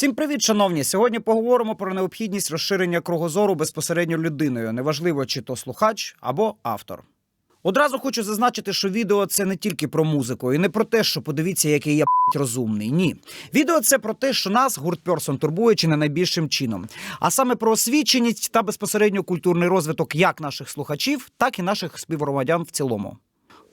Всім привіт, шановні! Сьогодні поговоримо про необхідність розширення кругозору безпосередньо людиною, неважливо чи то слухач або автор. Одразу хочу зазначити, що відео це не тільки про музику, і не про те, що подивіться, який я б***ь, розумний. Ні. Відео це про те, що нас гурт Пьорсон турбує чи не найбільшим чином, а саме про освіченість та безпосередньо культурний розвиток як наших слухачів, так і наших співгромадян в цілому.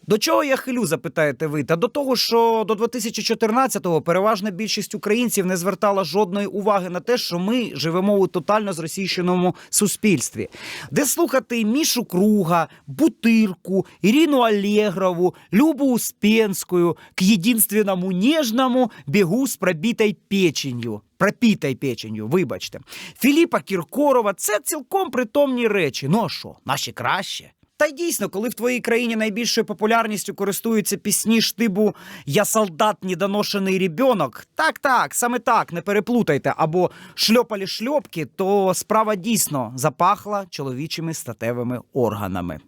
До чого я хилю, запитаєте ви? Та до того, що до 2014-го переважна більшість українців не звертала жодної уваги на те, що ми живемо у тотально зросійщеному суспільстві, де слухати Мішу Круга, Бутирку, Ірину Алєгрову, Любу Успенську к єдинственному нежному бігу з пробітой печенью. Пропітай печенью, вибачте. Філіпа Кіркорова це цілком притомні речі. Ну а що, наші краще? Та й дійсно, коли в твоїй країні найбільшою популярністю користуються пісні штибу Я солдат, недоношений ребенок. Так, так, саме так, не переплутайте, або шльопалі шльопки, то справа дійсно запахла чоловічими статевими органами.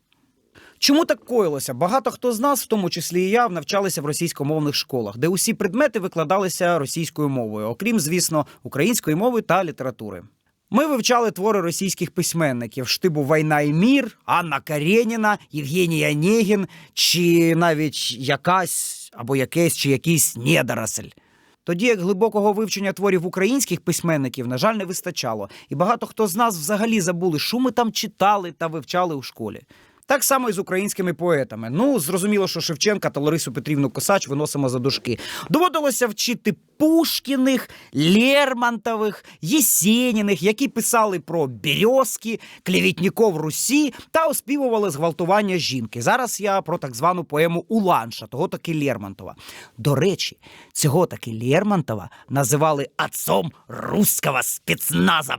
Чому так коїлося? Багато хто з нас, в тому числі і я, навчалися в російськомовних школах, де усі предмети викладалися російською мовою, окрім, звісно, української мови та літератури. Ми вивчали твори російських письменників штибу Війна і мір, Анна Карєніна, Євгеній Онегін, чи навіть якась або якесь чи якийсь недоросль. Тоді як глибокого вивчення творів українських письменників, на жаль, не вистачало, і багато хто з нас взагалі забули, що ми там читали та вивчали у школі. Так само і з українськими поетами. Ну, зрозуміло, що Шевченка та Ларису Петрівну Косач виносимо за дужки. Доводилося вчити Пушкіних, Лермонтових, Єсеніних, які писали про Березки, клевітніков Русі та оспівували зґвалтування жінки. Зараз я про так звану поему Уланша, того таки Лермонтова. До речі, цього таки Лермонтова називали отцом руського спецназа.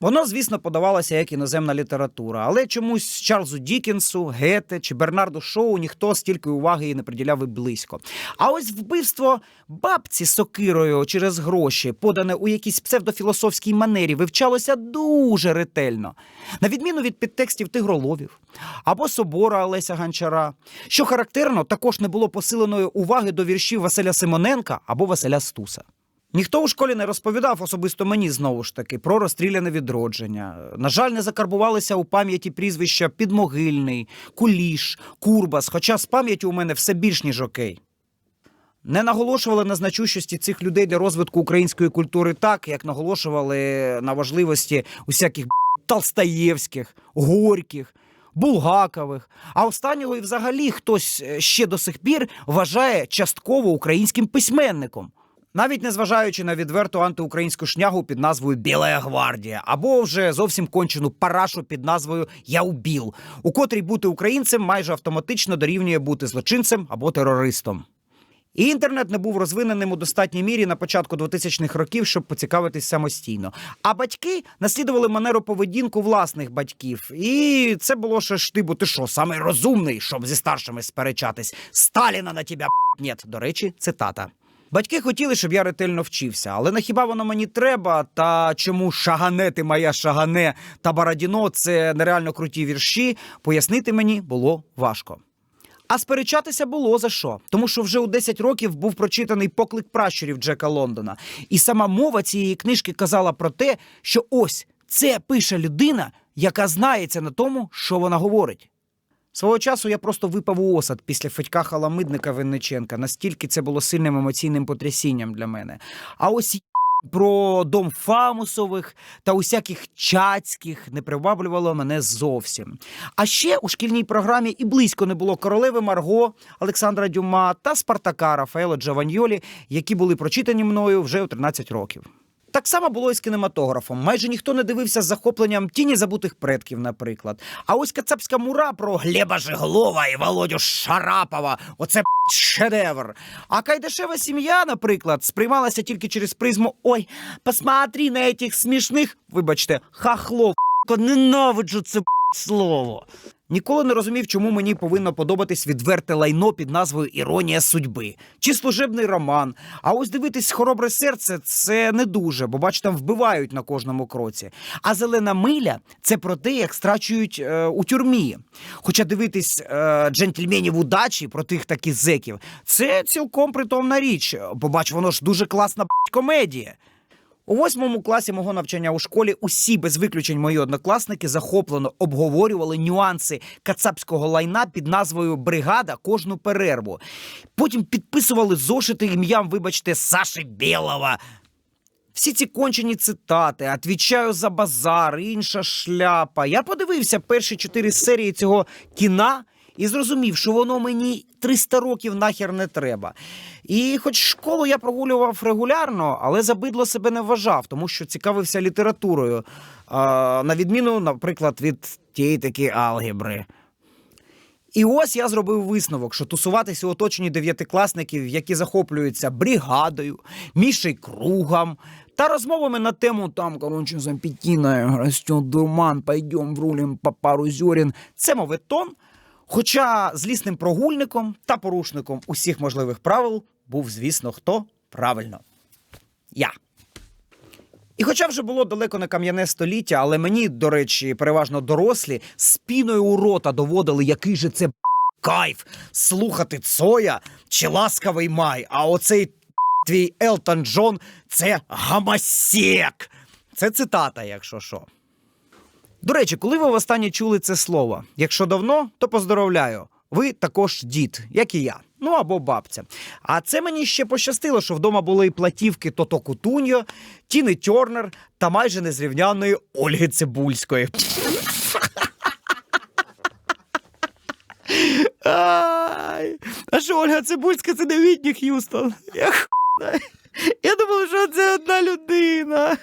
Воно, звісно, подавалося як іноземна література, але чомусь Чарльзу Дікінсу, Гете чи Бернарду Шоу ніхто стільки уваги і не приділяв і близько. А ось вбивство бабці сокирою через гроші, подане у якійсь псевдофілософській манері, вивчалося дуже ретельно, на відміну від підтекстів тигроловів або собора Олеся Гончара. Що характерно, також не було посиленої уваги до віршів Василя Симоненка або Василя Стуса. Ніхто у школі не розповідав особисто мені знову ж таки про розстріляне відродження. На жаль, не закарбувалися у пам'яті прізвища Підмогильний, Куліш, Курбас, хоча з пам'яттю у мене все більш ніж окей. Не наголошували на значущості цих людей для розвитку української культури так, як наголошували на важливості усяких Толстаєвських, Горьких, Булгакових. А останнього і взагалі хтось е, ще до сих пір вважає частково українським письменником. Навіть незважаючи на відверту антиукраїнську шнягу під назвою Біла гвардія, або вже зовсім кончену парашу під назвою Я убіл, у котрій бути українцем майже автоматично дорівнює бути злочинцем або терористом. І інтернет не був розвиненим у достатній мірі на початку 2000-х років, щоб поцікавитись самостійно. А батьки наслідували манеру поведінку власних батьків. І це було ще ж типу, ти що, самий розумний, щоб зі старшими сперечатись. Сталіна на тебе нет. До речі, цитата. Батьки хотіли, щоб я ретельно вчився, але на хіба воно мені треба? Та чому шагане ти моя шагане та Барадіно це нереально круті вірші, пояснити мені було важко. А сперечатися було за що, тому що вже у 10 років був прочитаний поклик пращурів Джека Лондона, і сама мова цієї книжки казала про те, що ось це пише людина, яка знається на тому, що вона говорить. Свого часу я просто випав у осад після Федька Халамидника Винниченка. Настільки це було сильним емоційним потрясінням для мене. А ось про дом Фамусових та усяких чацьких не приваблювало мене зовсім. А ще у шкільній програмі і близько не було королеви Марго Олександра Дюма та Спартака Рафаело Джаваньолі, які були прочитані мною вже у 13 років. Так само було і з кінематографом. Майже ніхто не дивився з захопленням тіні забутих предків, наприклад. А ось кацапська мура про Глеба Жиглова і Володю Шарапова. Оце шедевр. А кайдашева сім'я, наприклад, сприймалася тільки через призму Ой, посмотри на этих смішних, вибачте, хахлов. Ненавиджу це слово. Ніколи не розумів, чому мені повинно подобатись відверте лайно під назвою Іронія судьби чи служебний роман. А ось дивитись хоробре серце це не дуже, бо бач, там вбивають на кожному кроці. А зелена миля це про те, як страчують е, у тюрмі. Хоча дивитись е, джентльменів удачі про тих таких зеків, це цілком притомна річ. Бо бач, воно ж дуже класна комедія. У восьмому класі мого навчання у школі усі без виключень мої однокласники захоплено обговорювали нюанси кацапського лайна під назвою Бригада кожну перерву. Потім підписували зошити ім'ям, вибачте, Саші Білова. Всі ці кончені цитати, «Отвічаю за базар, інша шляпа. Я подивився перші чотири серії цього кіна і зрозумів, що воно мені 300 років нахер не треба. І хоч школу я прогулював регулярно, але за бидло себе не вважав, тому що цікавився літературою. На відміну, наприклад, від тієї таки алгебри. І ось я зробив висновок, що тусуватися у оточенні дев'ятикласників, які захоплюються бригадою, мішей кругом та розмовами на тему там, короче, зампітіна, растет дурман, пойдем врулим по пару зерен, це моветон. Хоча злісним прогульником та порушником усіх можливих правил був, звісно, хто правильно. Я. І хоча вже було далеко не кам'яне століття, але мені, до речі, переважно дорослі, з піною у рота доводили, який же це кайф слухати Цоя чи ласкавий май, а оцей твій Елтон Джон це гамасек. Це цитата, якщо що. До речі, коли ви востаннє чули це слово? Якщо давно, то поздоровляю. Ви також дід, як і я. Ну або бабця. А це мені ще пощастило, що вдома були і платівки Тото Кутуньо, Тіни Тьорнер та майже незрівняної Ольги Цибульської. Ай, а що Ольга Цибульська це не Вітні Х'юстон? Я. Я думав, що це одна людина.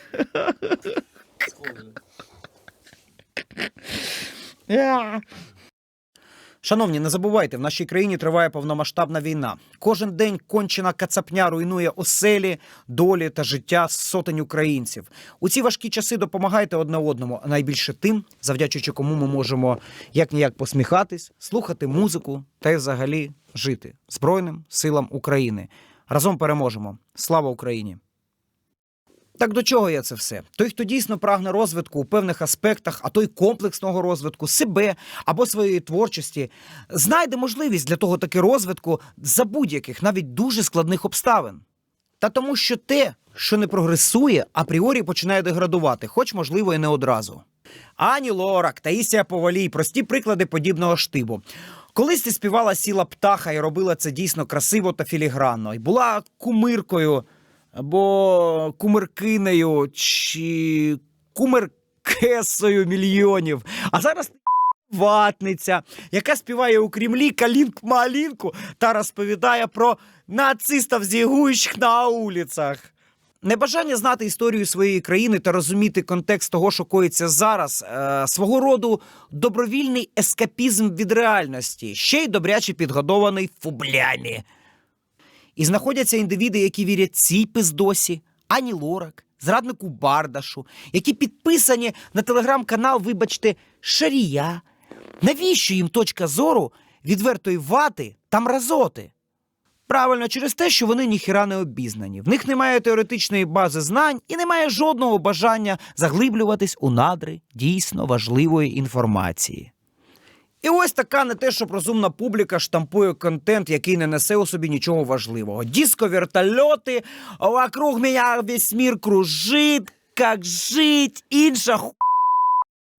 Шановні, не забувайте, в нашій країні триває повномасштабна війна. Кожен день кончена кацапня руйнує оселі, долі та життя сотень українців. У ці важкі часи допомагайте одне одному, а найбільше тим, завдячуючи кому ми можемо як ніяк посміхатись, слухати музику та й взагалі жити Збройним силам України. Разом переможемо. Слава Україні! Так до чого я це все? Той, хто дійсно прагне розвитку у певних аспектах, а то й комплексного розвитку себе або своєї творчості, знайде можливість для того таки розвитку за будь-яких, навіть дуже складних обставин. Та тому, що те, що не прогресує, апріорі починає деградувати, хоч, можливо, і не одразу. Ані Лорак, Таїсія Повалій, прості приклади подібного штибу. Колись ти співала сіла птаха і робила це дійсно красиво та філігранно, і була кумиркою або кумиркинею чи кумиркесою мільйонів. А зараз ватниця, яка співає у Кремлі калінк малінку та розповідає про нацистів, зігуючих на вулицях. Небажання знати історію своєї країни та розуміти контекст того, що коїться зараз, е, свого роду добровільний ескапізм від реальності, ще й добряче підгодований фублями. І знаходяться індивіди, які вірять цій пиздосі, Ані Лорак, зраднику Бардашу, які підписані на телеграм-канал, вибачте, Шарія. Навіщо їм точка зору відвертої вати та мразоти? Правильно, через те, що вони ніхіра не обізнані. В них немає теоретичної бази знань і немає жодного бажання заглиблюватись у надри дійсно важливої інформації. І ось така не те, щоб розумна публіка штампує контент, який не несе у собі нічого важливого. Діско вертольоти, вокруг мене весь мір кружить, як жить, інша.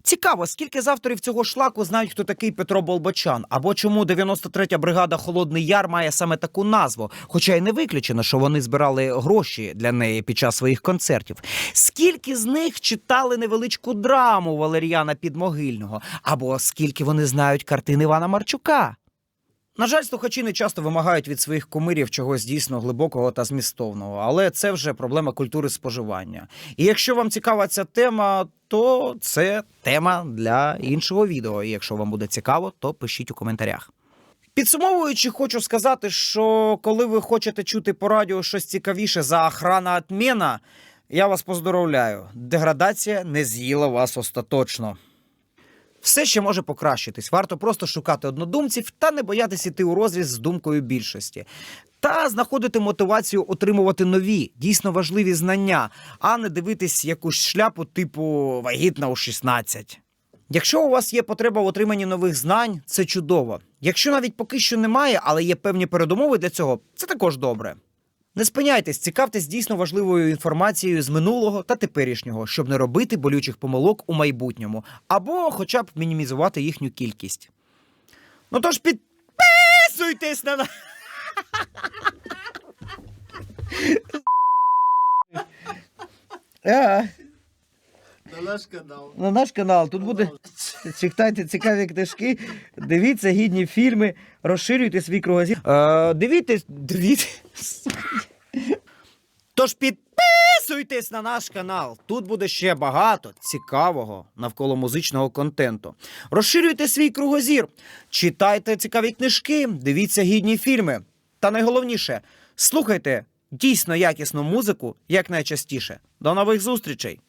Цікаво, скільки з авторів цього шлаку знають, хто такий Петро Болбочан, або чому 93-я бригада Холодний Яр має саме таку назву, хоча й не виключено, що вони збирали гроші для неї під час своїх концертів. Скільки з них читали невеличку драму Валеріана Підмогильного, або скільки вони знають картин Івана Марчука? На жаль, слухачі не часто вимагають від своїх кумирів чогось дійсно глибокого та змістовного, але це вже проблема культури споживання. І якщо вам цікава ця тема, то це тема для іншого відео. І якщо вам буде цікаво, то пишіть у коментарях. Підсумовуючи, хочу сказати, що коли ви хочете чути по радіо щось цікавіше за охрана отмена, я вас поздоровляю. Деградація не з'їла вас остаточно. Все ще може покращитись. Варто просто шукати однодумців та не боятись іти у розріз з думкою більшості. Та знаходити мотивацію отримувати нові, дійсно важливі знання, а не дивитись якусь шляпу типу вагітна у 16. Якщо у вас є потреба в отриманні нових знань, це чудово. Якщо навіть поки що немає, але є певні передумови для цього, це також добре. Не спиняйтесь, цікавтесь дійсно важливою інформацією з минулого та теперішнього, щоб не робити болючих помилок у майбутньому, або хоча б мінімізувати їхню кількість. Ну тож підписуйтесь на нас. На наш канал. На наш канал тут буде читайте цікаві книжки, дивіться гідні фільми, розширюйте свій кругозір. Дивіться, дивіться. Тож підписуйтесь на наш канал. Тут буде ще багато цікавого навколо музичного контенту. Розширюйте свій кругозір, читайте цікаві книжки, дивіться гідні фільми. Та найголовніше, слухайте дійсно якісну музику якнайчастіше. До нових зустрічей!